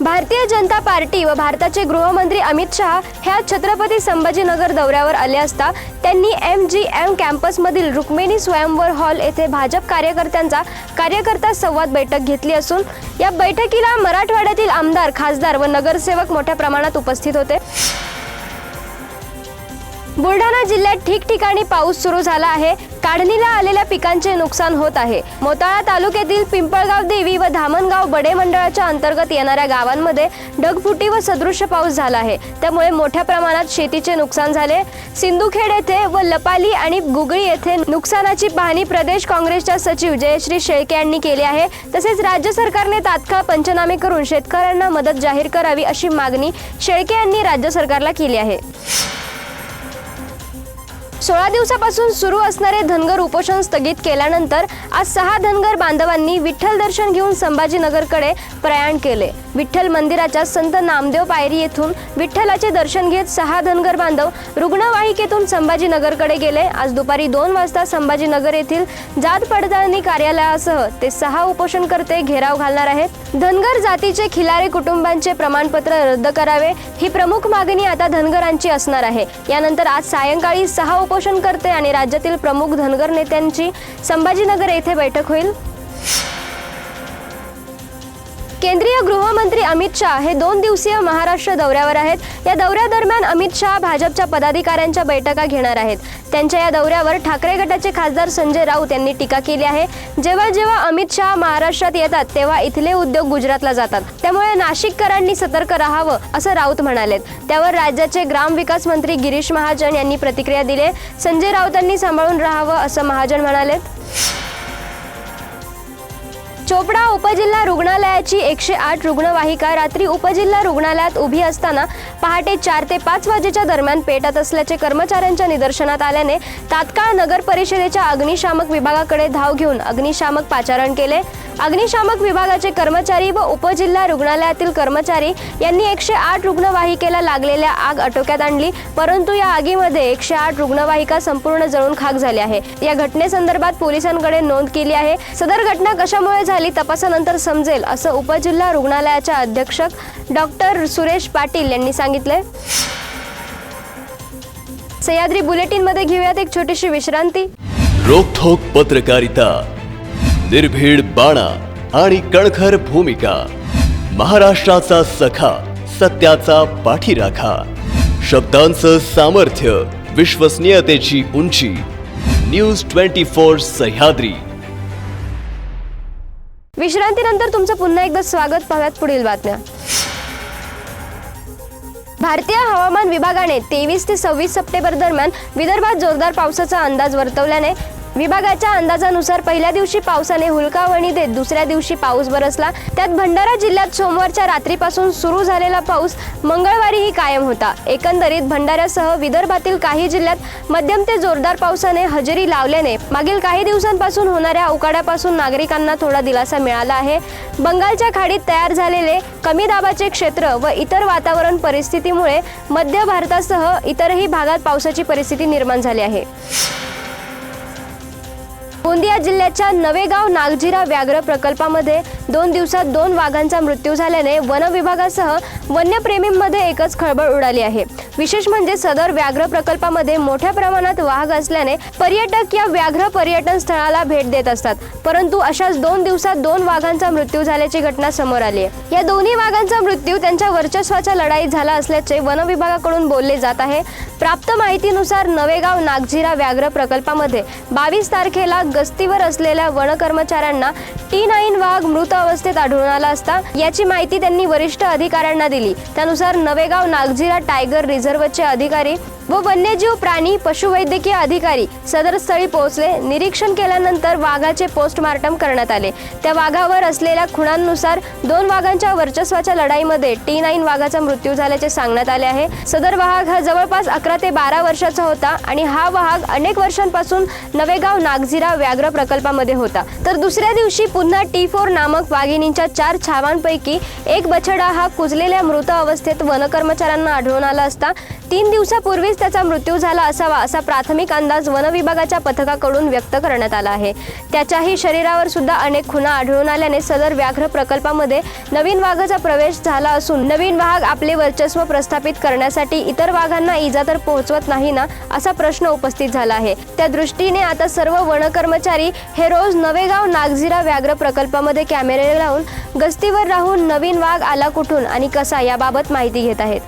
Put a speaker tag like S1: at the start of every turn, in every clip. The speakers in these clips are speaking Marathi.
S1: भारतीय जनता पार्टी व भारताचे गृहमंत्री अमित शहा ह्या छत्रपती संभाजीनगर दौऱ्यावर आले असता त्यांनी एम जी एम कॅम्पसमधील रुक्मिणी स्वयंवर हॉल येथे भाजप कार्यकर्त्यांचा कार्यकर्ता संवाद बैठक घेतली असून या बैठकीला मराठवाड्यातील आमदार खासदार व नगरसेवक मोठ्या प्रमाणात उपस्थित होते. बुलढाणा जिल्ह्यात ठिकठिकाणी पाऊस सुरू झाला आहे. काढणीला आलेल्या पिकांचे नुकसान होत आहे. मोताळा तालुक्यातील पिंपळगाव देवी व धामणगाव बडे मंडळाच्या अंतर्गत येणाऱ्या गावांमध्ये ढगफुटी व सदृश्य पाऊस झाला आहे. त्यामुळे मोठ्या प्रमाणात शेतीचे नुकसान झाले. सिंधुखेड येथे व लपाली आणि गुगळी येथे नुकसानाची पाहणी प्रदेश काँग्रेसच्या सचिव जयश्री शेळके यांनी केली आहे. तसेच राज्य सरकारने तात्काळ पंचनामे करून शेतकऱ्यांना मदत जाहीर करावी अशी मागणी शेळके यांनी राज्य सरकारला केली आहे. सोळा दिवसापासून सुरू असणारे धनगर उपोषण स्थगित केल्यानंतर आज सहा धनगर बांधवांनी विठ्ठल दर्शन घेऊन संभाजीनगरकडे प्रयाण केले. विठ्ठल मंदिराच्या संत नामदेव पायरी येथून विठ्ठलाचे दर्शन घेत सहा धनगर बांधव रुग्णवाहिकेतून संभाजीनगरकडे गेले. आज दुपारी दोन वाजता संभाजीनगर येथील जात पडताळणी कार्यालयासह ते सहा उपोषणकर्ते घेराव घालणार आहेत. धनगर जातीचे खिलारे कुटुंबांचे प्रमाणपत्र रद्द करावे ही प्रमुख मागणी आता धनगरांची असणार आहे. यानंतर आज सायंकाळी सहा उपोषणकर्ते आणि राज्यातील प्रमुख धनगर नेत्यांची संभाजीनगर येथे बैठक होईल. केंद्रीय गृहमंत्री अमित शहा हे दोन दिवसीय महाराष्ट्र दौऱ्यावर आहेत. या दौऱ्यादरम्यान अमित शहा भाजपच्या पदाधिकाऱ्यांच्या बैठका घेणार आहेत. त्यांच्या या दौऱ्यावर ठाकरे गटाचे खासदार संजय राऊत यांनी टीका केली आहे. जेव्हा जेव्हा अमित शहा महाराष्ट्रात येतात तेव्हा इथले उद्योग गुजरातला जातात. त्यामुळे नाशिककरांनी सतर्क राहावं असं राऊत म्हणालेत. त्यावर राज्याचे ग्रामविकास मंत्री गिरीश महाजन यांनी प्रतिक्रिया दिली संजय राऊतांनी सांभाळून राहावं असं महाजन म्हणालेत. चोपडा उपजिल्हा रुग्णालयाची एकशे आठ रुग्णवाहिका रात्री उपजिल्हा रुग्णालयात उभी असताना पहाटे चार ते पाच वाजेच्या दरम्यान पेटत असल्याचे कर्मचाऱ्यांच्या निदर्शनात आल्याने तात्काळ नगर परिषदेच्या अग्निशामक विभागाकडे धाव घेऊन अग्निशामक पाचारण केले. अग्निशामक विभागाचे कर्मचारी व उपजिल्हा रुग्णालयातील कर्मचारी यांनी एकशे आठ रुग्णवाहिकेला लागलेल्या आग आटोक्यात आणली परंतु या आगीमध्ये एकशे आठ रुग्णवाहिका संपूर्ण जळून खाक झाली आहे. या घटनेसंदर्भात पोलिसांकडे नोंद केली आहे. सदर घटना कशामुळे झाली तपासानंतर समजेल असं उपजिल्हा रुग्णालयाच्या अध्यक्षक डॉक्टर सुरेश पाटील यांनी सांगितले सह्याद्री बुलेटिनमध्ये घेऊयात एक छोटीशी विश्रांती.
S2: रोखोक पत्रकारिता. निर्भीड बाणा आणि कणखर भूमिका. महाराष्ट्राचा सखा सत्याचा पाठीराखा. शब्दांचं सामर्थ्य विश्वसनीयतेची उंची. News twenty four Sahyadri.
S1: विश्रांतीनंतर तुमचं पुन्हा एकदा स्वागत पाहूयात पुढील बातम्या. भारतीय हवामान विभागाने तेवीस ते सव्वीस सप्टेंबर दरम्यान विदर्भात जोरदार पावसाचा अंदाज वर्तवल्याने विभागाच्या अंदाजानुसार पहिल्या दिवशी पावसाने हुलकावणी देत दुसऱ्या दिवशी पाऊस बरसला. त्यात भंडारा जिल्ह्यात सोमवारच्या रात्रीपासून सुरू झालेला पाऊस मंगळवारीही कायम होता. एकंदरीत भंडाऱ्यासह विदर्भातील काही जिल्ह्यात मध्यम ते जोरदार पावसाने हजेरी लावल्याने मागील काही दिवसांपासून होणाऱ्या उकाड्यापासून नागरिकांना थोडा दिलासा मिळाला आहे. बंगालच्या खाडीत तयार झालेले कमी दाबाचे क्षेत्र व इतर वातावरण परिस्थितीमुळे मध्य भारतासह इतरही भागात पावसाची परिस्थिती निर्माण झाली आहे. गोंदिया जिल्ह्याच्या नवेगाव नागझिरा व्याघ्र प्रकल्पामध्ये दोन दिवसात दोन वाघांचा मृत्यू झाल्याने वन विभागासह वन्यप्रेमींमध्ये एकच खळबळ उडाली आहे. विशेष म्हणजे सदर व्याघ्र प्रकल्पामध्ये मोठ्या प्रमाणात वाघ असल्याने पर्यटक या व्याघ्र पर्यटन स्थळाला भेट देत असतात. परंतु अशाच दोन दिवसात दोन वाघांचा मृत्यू झाल्याची घटना समोर आली आहे. या दोन्ही वाघांचा मृत्यू त्यांच्या वर्चस्वाच्या लढाईत झाला असल्याचे वन विभागाकडून बोलले जात आहे. प्राप्त माहितीनुसार नवेगाव नागझिरा व्याघ्र प्रकल्पामध्ये बावीस तारखेला गस्तीवर असलेल्या वन कर्मचाऱ्यांना टी नाईन वाघ मृत अवस्थेत आढळून आला असता याची माहिती त्यांनी वरिष्ठ अधिकाऱ्यांना दिली. त्यानुसार नवेगाव नागझिरा टायगर रिझर्व्हचे अधिकारी व वन्यजीव प्राणी पशुवैद्यकीय अधिकारी सदरस्थळी पोहोचले. निरीक्षण केल्यानंतर वाघाचे पोस्टमार्टम करण्यात आले. त्या वाघावर असलेल्या खुणांनुसार दोन वाघांच्या वर्चस्वाच्या लढाईमध्ये टी नाईन वाघाचा मृत्यू झाल्याचे सांगण्यात आले आहे. सदर वाघ हा जवळपास अकरा ते बारा वर्षाचा होता आणि हा वाघ अनेक वर्षांपासून नवेगाव नागझिरा व्याघ्र प्रकल्पामध्ये होता. तर दुसऱ्या दिवशी पुन्हा टी फोर नामक वाघिणींच्या चार छावांपैकी एक बछडा हा कुजलेल्या मृत अवस्थेत वनकर्मचाऱ्यांना आढळून आला असता. तीन दिवसापूर्वी दिवसापूर्वीच त्याचा मृत्यू झाला असावा असा प्राथमिक अंदाज वनविभागाच्या पथकाकडून व्यक्त करण्यात आला आहे. त्याच्याही शरीरावर सुद्धा अनेक खुणा आढळून आल्याने सदर व्याघ्र प्रकल्पामध्ये नवीन वाघाचा प्रवेश झाला असून नवीन वाघ आपले वर्चस्व प्रस्थापित करण्यासाठी इतर वाघांना इजा तर पोहोचवत नाही ना असा प्रश्न उपस्थित झाला आहे. त्या दृष्टीने आता सर्व वन कर्मचारी हे रोज नवेगाव नागझिरा व्याघ्र प्रकल्पामध्ये कॅमेरे लावून गस्तीवर राहून नवीन वाघ आला कुठून आणि कसा याबाबत माहिती घेत आहेत.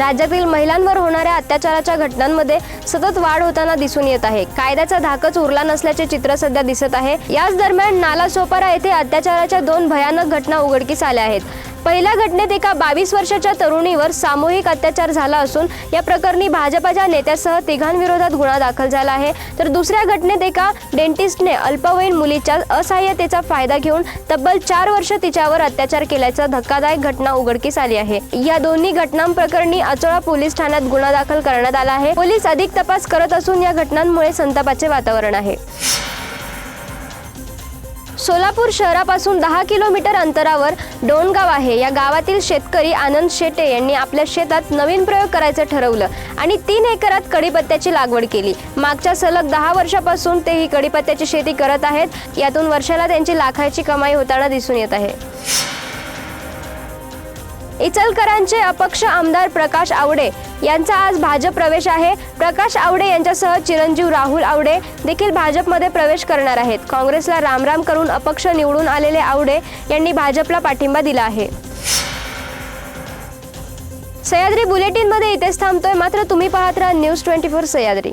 S1: राज्यातील महिलांवर होणाऱ्या अत्याचाराच्या घटनांमध्ये सतत वाढ होताना दिसून येत आहे. कायद्याचा धाकच उरला नसल्याचे चित्र सध्या दिसत आहे. याच दरम्यान नाला सोपारा येथे अत्याचाराच्या दोन भयानक घटना उघडकीस आल्या आहेत. पहिल्या घटनेत एका बावीस वर्षाच्या तरुणीवर सामूहिक अत्याचार झाला असून या प्रकरणी भाजपाच्या नेत्यासह तिघांविरोधात गुन्हा दाखल झाला आहे. तर दुसऱ्या घटनेत एका डेंटिस्टने अल्पवयीन मुलीच्या असहाय्यतेचा फायदा घेऊन तब्बल चार वर्ष तिच्यावर अत्याचार केल्याचा धक्कादायक घटना उघडकीस आली आहे. या दोन्ही घटनांप्रकरणी अचोळा पोलीस ठाण्यात गुन्हा दाखल करण्यात आला आहे. पोलीस अधिक तपास करत असून या घटनांमुळे संतापाचे वातावरण आहे. सोलापूर शहरापासून दहा किलोमीटर अंतरावर डोणगाव आहे. या गावातील शेतकरी आनंद शेटे यांनी आपल्या शेतात नवीन प्रयोग करायचं ठरवलं आणि तीन एकरात कडीपत्त्याची लागवड केली. मागच्या सलग दहा वर्षापासून ते ही कडीपत्त्याची शेती करत आहेत. यातून वर्षाला त्यांची लाखाची कमाई होताना दिसून येत आहे. इचलकरांचे अपक्ष आमदार प्रकाश आवडे यांचा आज भाजप प्रवेश आहे. प्रकाश आवडे यांच्यासह चिरंजीव राहुल आवडे देखील भाजपमध्ये प्रवेश करणार आहेत. काँग्रेसला रामराम करून अपक्ष निवडून आलेले आवडे यांनी भाजपला पाठिंबा दिला आहे. सह्याद्री बुलेटिनमध्ये इथेच थांबतोय. मात्र तुम्ही पाहत राहा न्यूज ट्वेंटी फोर सह्याद्री.